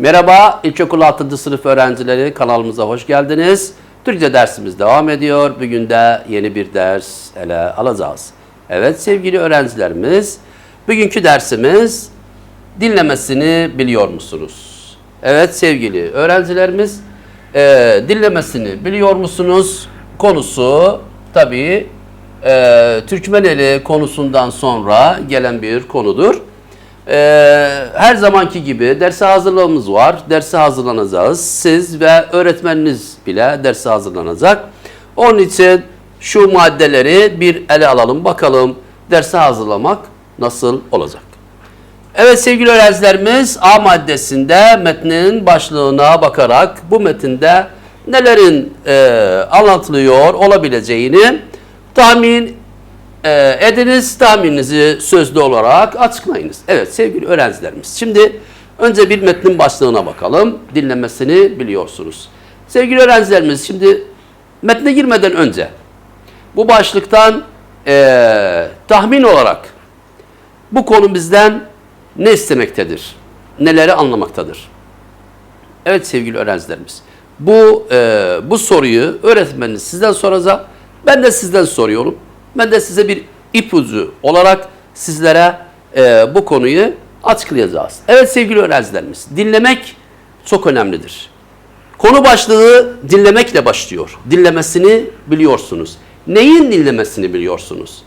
Merhaba, İlkokul 6. sınıf öğrencileri kanalımıza hoş geldiniz. Türkçe dersimiz devam ediyor. Bugün de yeni bir ders ele alacağız. Evet sevgili öğrencilerimiz, bugünkü dersimiz dinlemesini biliyor musunuz? Evet sevgili öğrencilerimiz, e, dinlemesini biliyor musunuz? Konusu tabii e, Türkmeneli konusundan sonra gelen bir konudur. Ee, her zamanki gibi derse hazırlığımız var. Derse hazırlanacağız. Siz ve öğretmeniniz bile derse hazırlanacak. Onun için şu maddeleri bir ele alalım. Bakalım derse hazırlamak nasıl olacak? Evet sevgili öğrencilerimiz A maddesinde metnin başlığına bakarak bu metinde nelerin e, anlatılıyor olabileceğini tahmin e, ediniz, tahmininizi sözlü olarak açıklayınız. Evet sevgili öğrencilerimiz. Şimdi önce bir metnin başlığına bakalım. Dinlemesini biliyorsunuz. Sevgili öğrencilerimiz şimdi metne girmeden önce bu başlıktan e, tahmin olarak bu konu bizden ne istemektedir? Neleri anlamaktadır? Evet sevgili öğrencilerimiz. Bu e, bu soruyu öğretmeniniz sizden soracak. Ben de sizden soruyorum. Ben de size bir ipucu olarak sizlere e, bu konuyu açıklayacağız. Evet sevgili öğrencilerimiz, dinlemek çok önemlidir. Konu başlığı dinlemekle başlıyor. Dinlemesini biliyorsunuz. Neyin dinlemesini biliyorsunuz?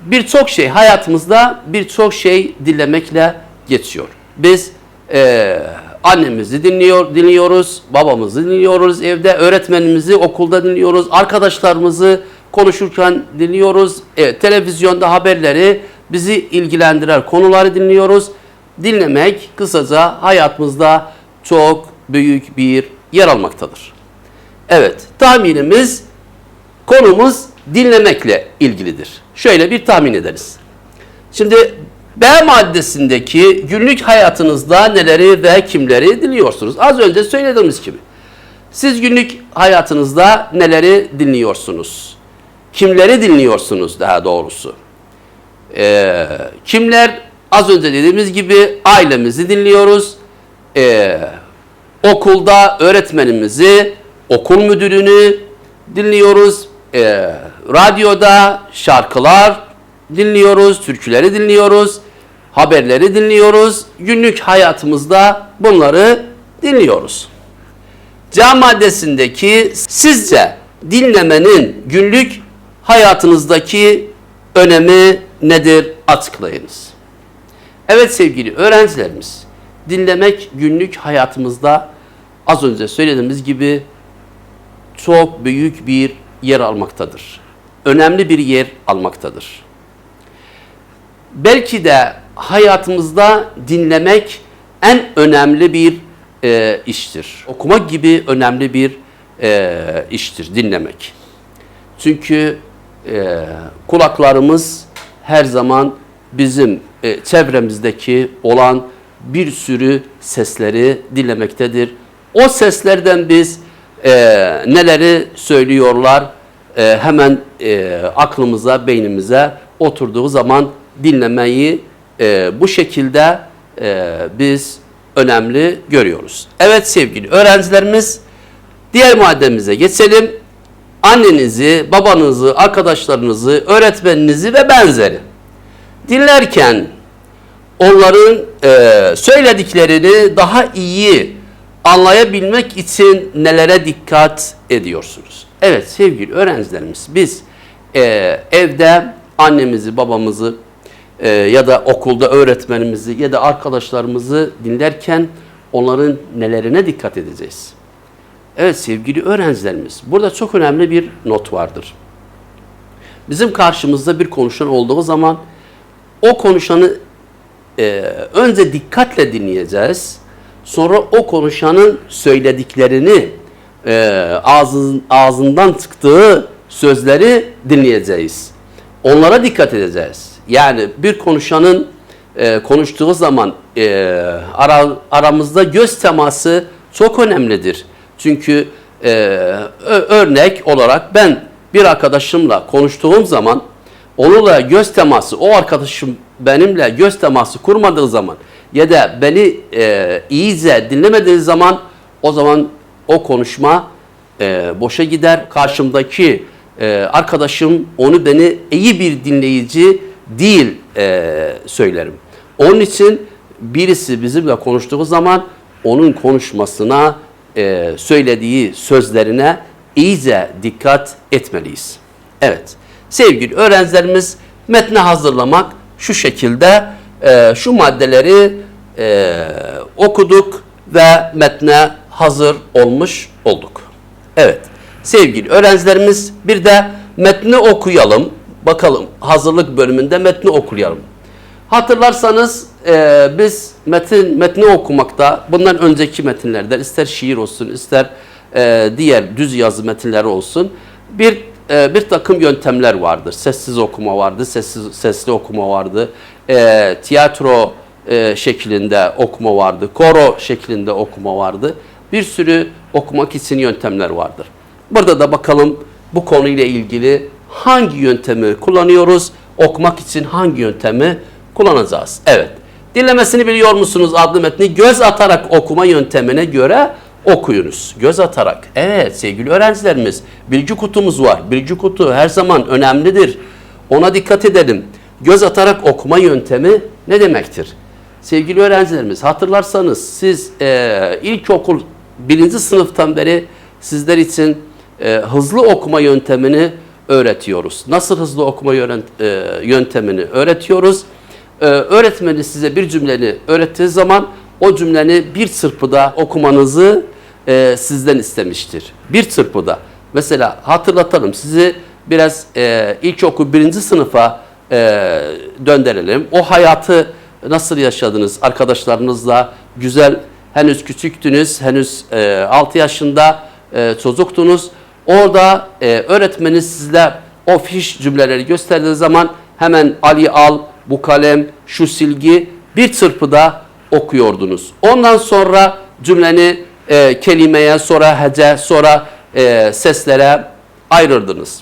Birçok şey hayatımızda birçok şey dinlemekle geçiyor. Biz e, annemizi dinliyor, dinliyoruz, babamızı dinliyoruz evde, öğretmenimizi okulda dinliyoruz, arkadaşlarımızı konuşurken dinliyoruz, e, televizyonda haberleri, bizi ilgilendiren konuları dinliyoruz. Dinlemek kısaca hayatımızda çok büyük bir yer almaktadır. Evet, tahminimiz konumuz dinlemekle ilgilidir. Şöyle bir tahmin ederiz. Şimdi B maddesindeki günlük hayatınızda neleri ve kimleri dinliyorsunuz? Az önce söylediğimiz gibi. Siz günlük hayatınızda neleri dinliyorsunuz? Kimleri dinliyorsunuz daha doğrusu? Ee, kimler? Az önce dediğimiz gibi ailemizi dinliyoruz. Ee, okulda öğretmenimizi, okul müdürünü dinliyoruz. Ee, radyoda şarkılar dinliyoruz, türküleri dinliyoruz, haberleri dinliyoruz. Günlük hayatımızda bunları dinliyoruz. C maddesindeki sizce dinlemenin günlük hayatınızdaki önemi nedir açıklayınız. Evet sevgili öğrencilerimiz, dinlemek günlük hayatımızda az önce söylediğimiz gibi çok büyük bir yer almaktadır. Önemli bir yer almaktadır. Belki de hayatımızda dinlemek en önemli bir e, iştir. Okumak gibi önemli bir e, iştir dinlemek. Çünkü e, kulaklarımız her zaman bizim e, çevremizdeki olan bir sürü sesleri dinlemektedir. O seslerden biz e, neleri söylüyorlar e, hemen e, aklımıza, beynimize oturduğu zaman dinlemeyi e, bu şekilde e, biz önemli görüyoruz. Evet sevgili öğrencilerimiz diğer maddemize geçelim. Annenizi, babanızı, arkadaşlarınızı, öğretmeninizi ve benzeri dinlerken onların e, söylediklerini daha iyi anlayabilmek için nelere dikkat ediyorsunuz? Evet sevgili öğrencilerimiz biz e, evde annemizi, babamızı e, ya da okulda öğretmenimizi ya da arkadaşlarımızı dinlerken onların nelerine dikkat edeceğiz? Evet sevgili öğrencilerimiz burada çok önemli bir not vardır. Bizim karşımızda bir konuşan olduğu zaman o konuşanı e, önce dikkatle dinleyeceğiz. Sonra o konuşanın söylediklerini e, ağzın, ağzından çıktığı sözleri dinleyeceğiz. Onlara dikkat edeceğiz. Yani bir konuşanın e, konuştuğu zaman e, ara, aramızda göz teması çok önemlidir. Çünkü e, örnek olarak ben bir arkadaşımla konuştuğum zaman onunla göz teması, o arkadaşım benimle göz teması kurmadığı zaman ya da beni e, iyice dinlemediğiniz zaman o zaman o konuşma e, boşa gider. Karşımdaki e, arkadaşım onu beni iyi bir dinleyici değil e, söylerim. Onun için birisi bizimle konuştuğu zaman onun konuşmasına, e, söylediği sözlerine iyice dikkat etmeliyiz. Evet, sevgili öğrencilerimiz metni hazırlamak şu şekilde e, şu maddeleri e, okuduk ve metne hazır olmuş olduk. Evet, sevgili öğrencilerimiz bir de metni okuyalım. Bakalım hazırlık bölümünde metni okuyalım. Hatırlarsanız e, biz metin metni okumakta bundan önceki metinlerde ister şiir olsun ister e, diğer düz yazı metinleri olsun bir e, bir takım yöntemler vardır. Sessiz okuma vardı, sessiz sesli okuma vardı, e, tiyatro e, şeklinde okuma vardı, koro şeklinde okuma vardı. Bir sürü okumak için yöntemler vardır. Burada da bakalım bu konuyla ilgili hangi yöntemi kullanıyoruz, okumak için hangi yöntemi kullanacağız. Evet. Dinlemesini biliyor musunuz adlı metni göz atarak okuma yöntemine göre okuyunuz. Göz atarak. Evet sevgili öğrencilerimiz bilgi kutumuz var. Bilgi kutu her zaman önemlidir. Ona dikkat edelim. Göz atarak okuma yöntemi ne demektir? Sevgili öğrencilerimiz hatırlarsanız siz e, ilkokul birinci sınıftan beri sizler için e, hızlı okuma yöntemini öğretiyoruz. Nasıl hızlı okuma e, yöntemini öğretiyoruz? Ee, öğretmeni size bir cümleni öğrettiği zaman o cümleni bir çırpıda okumanızı e, sizden istemiştir. Bir çırpıda. Mesela hatırlatalım sizi biraz e, ilkokul birinci sınıfa e, döndürelim. O hayatı nasıl yaşadınız arkadaşlarınızla? Güzel, henüz küçüktünüz, henüz e, 6 yaşında e, çocuktunuz. Orada e, öğretmeniz sizle o fiş cümleleri gösterdiği zaman hemen Ali al, bu kalem, şu silgi bir çırpıda okuyordunuz. Ondan sonra cümleni e, kelimeye, sonra hece, sonra e, seslere ayırırdınız.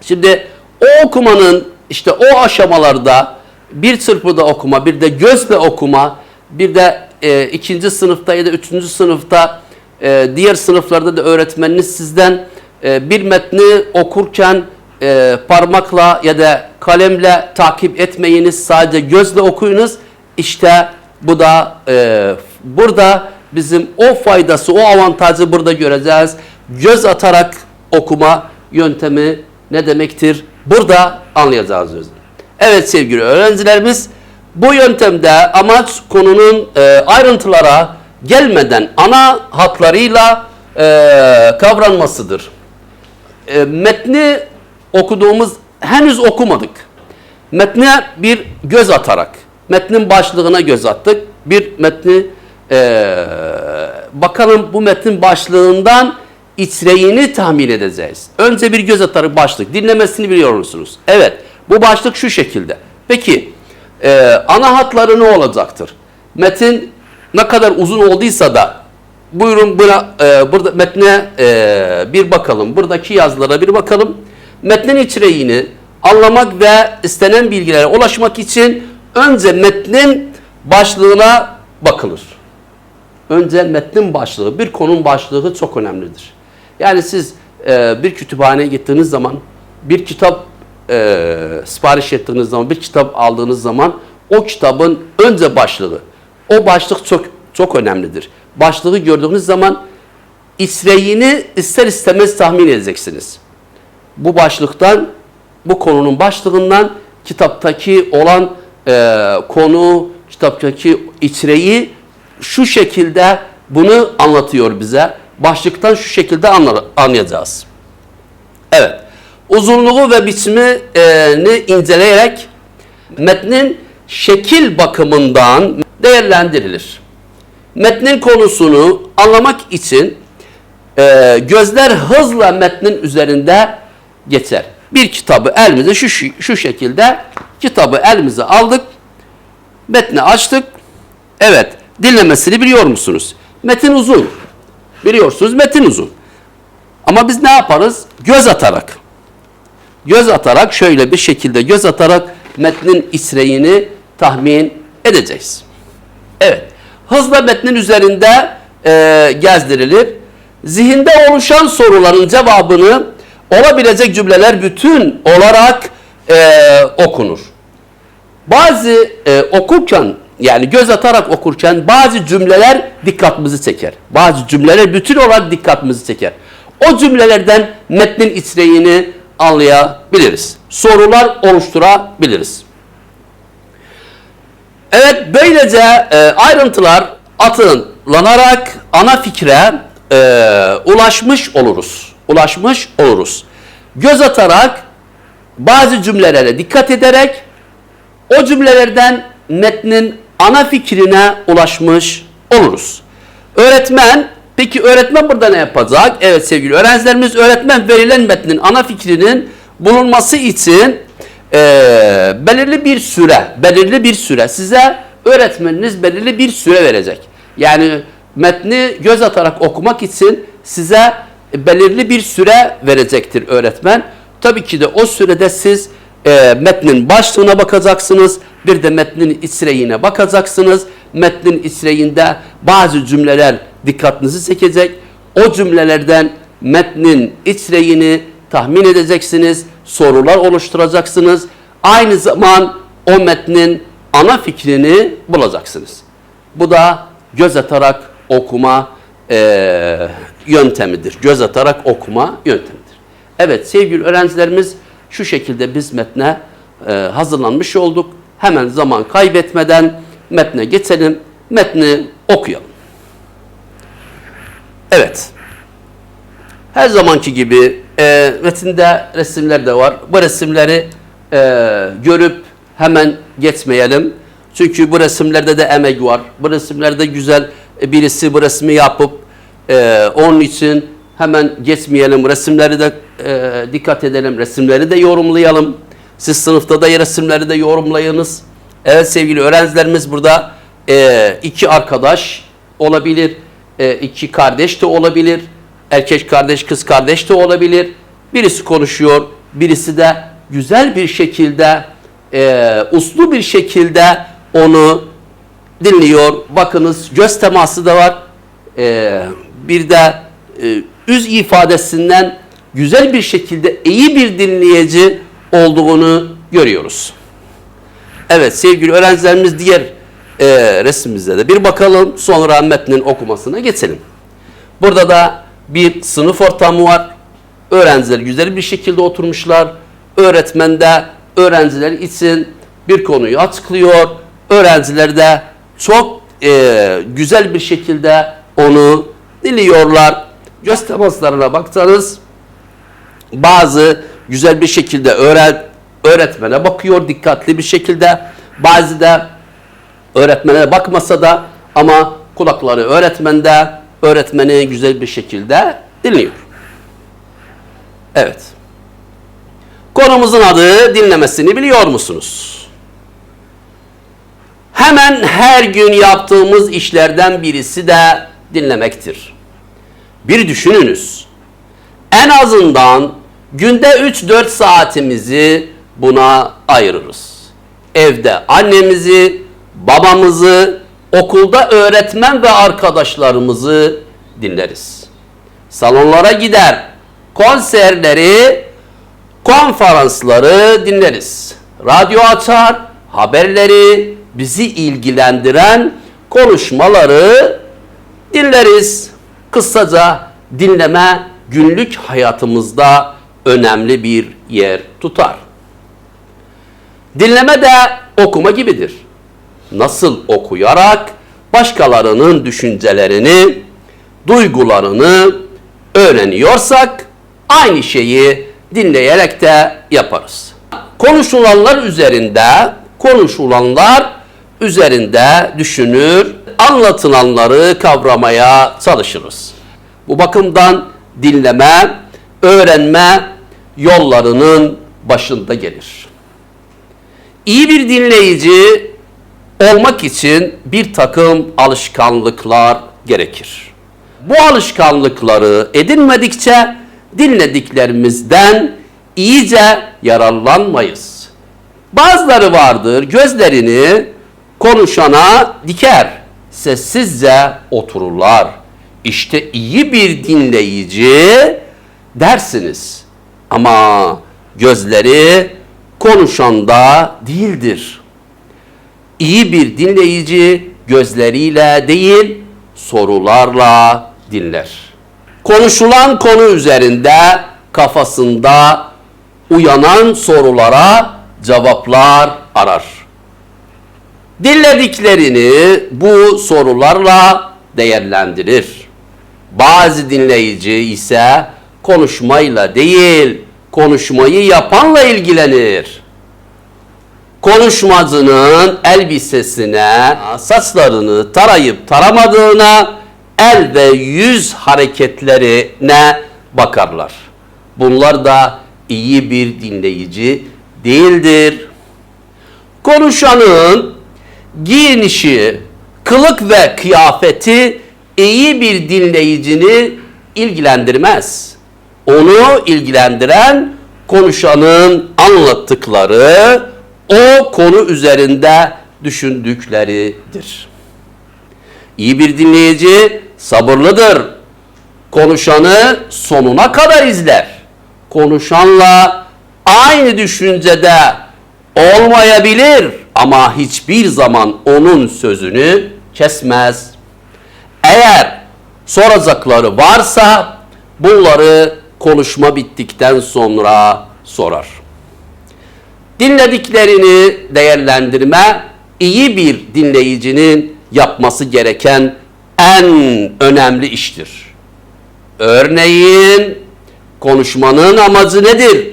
Şimdi o okumanın işte o aşamalarda bir çırpıda okuma, bir de gözle okuma, bir de e, ikinci sınıfta ya da üçüncü sınıfta e, diğer sınıflarda da öğretmeniniz sizden e, bir metni okurken e, parmakla ya da kalemle takip etmeyiniz, sadece gözle okuyunuz. İşte bu da e, burada bizim o faydası, o avantajı burada göreceğiz. Göz atarak okuma yöntemi ne demektir? Burada anlayacağız. özü. Evet sevgili öğrencilerimiz, bu yöntemde amaç konunun e, ayrıntılara gelmeden ana hatlarıyla e, kavranmasıdır. E, metni okuduğumuz henüz okumadık. Metne bir göz atarak, metnin başlığına göz attık. Bir metni e, bakalım bu metnin başlığından içeriğini tahmin edeceğiz. Önce bir göz atarak başlık. Dinlemesini biliyor musunuz? Evet. Bu başlık şu şekilde. Peki e, ana hatları ne olacaktır? Metin ne kadar uzun olduysa da buyurun buna e, burada metne e, bir bakalım. Buradaki yazılara bir bakalım. Metnin içeriğini anlamak ve istenen bilgilere ulaşmak için önce metnin başlığına bakılır. Önce metnin başlığı, bir konunun başlığı çok önemlidir. Yani siz e, bir kütüphaneye gittiğiniz zaman, bir kitap e, sipariş ettiğiniz zaman, bir kitap aldığınız zaman o kitabın önce başlığı, o başlık çok çok önemlidir. Başlığı gördüğünüz zaman içeriğini ister istemez tahmin edeceksiniz. Bu başlıktan, bu konunun başlığından kitaptaki olan e, konu, kitaptaki içeriği şu şekilde bunu anlatıyor bize. Başlıktan şu şekilde anla- anlayacağız. Evet. Uzunluğu ve biçimini inceleyerek metnin şekil bakımından değerlendirilir. Metnin konusunu anlamak için e, gözler hızla metnin üzerinde geçer. Bir kitabı elimize şu, şu, şekilde kitabı elimize aldık. Metni açtık. Evet. Dinlemesini biliyor musunuz? Metin uzun. Biliyorsunuz metin uzun. Ama biz ne yaparız? Göz atarak. Göz atarak şöyle bir şekilde göz atarak metnin içeriğini tahmin edeceğiz. Evet. Hızla metnin üzerinde e, gezdirilir. Zihinde oluşan soruların cevabını olabilecek cümleler bütün olarak e, okunur. Bazı e, okurken yani göz atarak okurken bazı cümleler dikkatimizi çeker. Bazı cümleler bütün olarak dikkatimizi çeker. O cümlelerden metnin içeriğini anlayabiliriz. Sorular oluşturabiliriz. Evet böylece e, ayrıntılar atıllanarak ana fikre e, ulaşmış oluruz. Ulaşmış oluruz. Göz atarak bazı cümlelere dikkat ederek o cümlelerden metnin ana fikrine ulaşmış oluruz. Öğretmen, peki öğretmen burada ne yapacak? Evet sevgili öğrencilerimiz, öğretmen verilen metnin ana fikrinin bulunması için eee, belirli bir süre, belirli bir süre size öğretmeniniz belirli bir süre verecek. Yani metni göz atarak okumak için size belirli bir süre verecektir öğretmen. Tabii ki de o sürede siz e, metnin başlığına bakacaksınız. Bir de metnin içeriğine bakacaksınız. Metnin içeriğinde bazı cümleler dikkatinizi çekecek. O cümlelerden metnin içeriğini tahmin edeceksiniz. Sorular oluşturacaksınız. Aynı zaman o metnin ana fikrini bulacaksınız. Bu da göz atarak okuma eee, yöntemidir. Göz atarak okuma yöntemidir. Evet sevgili öğrencilerimiz şu şekilde biz metne e, hazırlanmış olduk. Hemen zaman kaybetmeden metne geçelim. Metni okuyalım. Evet. Her zamanki gibi e, metinde resimler de var. Bu resimleri e, görüp hemen geçmeyelim. Çünkü bu resimlerde de emek var. Bu resimlerde güzel e, birisi bu resmi yapıp e, onun için hemen geçmeyelim. Resimleri de e, dikkat edelim. Resimleri de yorumlayalım. Siz sınıfta da resimleri de yorumlayınız. Evet sevgili öğrencilerimiz burada e, iki arkadaş olabilir. E, iki kardeş de olabilir. Erkek kardeş, kız kardeş de olabilir. Birisi konuşuyor, birisi de güzel bir şekilde, e, uslu bir şekilde onu dinliyor. Bakınız göz teması da var. E, bir de e, yüz ifadesinden güzel bir şekilde iyi bir dinleyici olduğunu görüyoruz. Evet sevgili öğrencilerimiz diğer e, resimimizde de bir bakalım sonra metnin okumasına geçelim. Burada da bir sınıf ortamı var. Öğrenciler güzel bir şekilde oturmuşlar. Öğretmen de öğrenciler için bir konuyu açıklıyor. Öğrenciler de çok e, güzel bir şekilde onu dinliyorlar. Göz temaslarına baksanız bazı güzel bir şekilde öğren, öğretmene bakıyor dikkatli bir şekilde. Bazı da öğretmene bakmasa da ama kulakları öğretmende öğretmeni güzel bir şekilde dinliyor. Evet. Konumuzun adı dinlemesini biliyor musunuz? Hemen her gün yaptığımız işlerden birisi de dinlemektir. Bir düşününüz. En azından günde 3-4 saatimizi buna ayırırız. Evde annemizi, babamızı, okulda öğretmen ve arkadaşlarımızı dinleriz. Salonlara gider, konserleri, konferansları dinleriz. Radyo açar, haberleri, bizi ilgilendiren konuşmaları dinleriz. Kısaca dinleme günlük hayatımızda önemli bir yer tutar. Dinleme de okuma gibidir. Nasıl okuyarak başkalarının düşüncelerini, duygularını öğreniyorsak aynı şeyi dinleyerek de yaparız. Konuşulanlar üzerinde, konuşulanlar üzerinde düşünür, anlatılanları kavramaya çalışırız. Bu bakımdan dinleme, öğrenme yollarının başında gelir. İyi bir dinleyici olmak için bir takım alışkanlıklar gerekir. Bu alışkanlıkları edinmedikçe dinlediklerimizden iyice yararlanmayız. Bazıları vardır gözlerini konuşana diker. Sessizce otururlar. İşte iyi bir dinleyici dersiniz. Ama gözleri konuşanda değildir. İyi bir dinleyici gözleriyle değil, sorularla dinler. Konuşulan konu üzerinde kafasında uyanan sorulara cevaplar arar. Dinlediklerini bu sorularla değerlendirir. Bazı dinleyici ise konuşmayla değil, konuşmayı yapanla ilgilenir. Konuşmacının elbisesine, saçlarını tarayıp taramadığına, el ve yüz hareketlerine bakarlar. Bunlar da iyi bir dinleyici değildir. Konuşanın giyinişi, kılık ve kıyafeti iyi bir dinleyicini ilgilendirmez. Onu ilgilendiren konuşanın anlattıkları, o konu üzerinde düşündükleridir. İyi bir dinleyici sabırlıdır. Konuşanı sonuna kadar izler. Konuşanla aynı düşüncede olmayabilir ama hiçbir zaman onun sözünü kesmez. Eğer soracakları varsa bunları konuşma bittikten sonra sorar. Dinlediklerini değerlendirme iyi bir dinleyicinin yapması gereken en önemli iştir. Örneğin konuşmanın amacı nedir?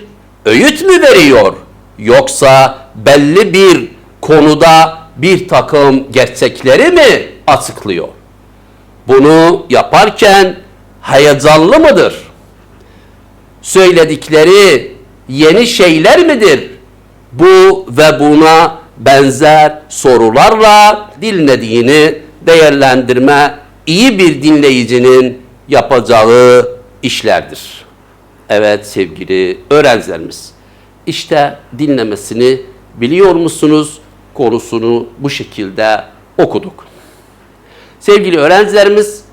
Öğüt mü veriyor? Yoksa belli bir konuda bir takım gerçekleri mi açıklıyor? Bunu yaparken heyecanlı mıdır? Söyledikleri yeni şeyler midir? Bu ve buna benzer sorularla dinlediğini değerlendirme iyi bir dinleyicinin yapacağı işlerdir. Evet sevgili öğrencilerimiz. İşte dinlemesini biliyor musunuz? Konusunu bu şekilde okuduk. Sevgili öğrencilerimiz,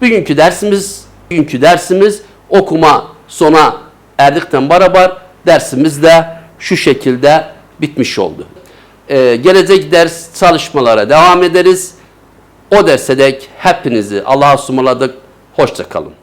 bugünkü dersimiz, bugünkü dersimiz okuma sona erdikten beraber dersimiz de şu şekilde bitmiş oldu. Ee, gelecek ders çalışmalara devam ederiz. O derse dek hepinizi Allah'a ısmarladık. Hoşça kalın.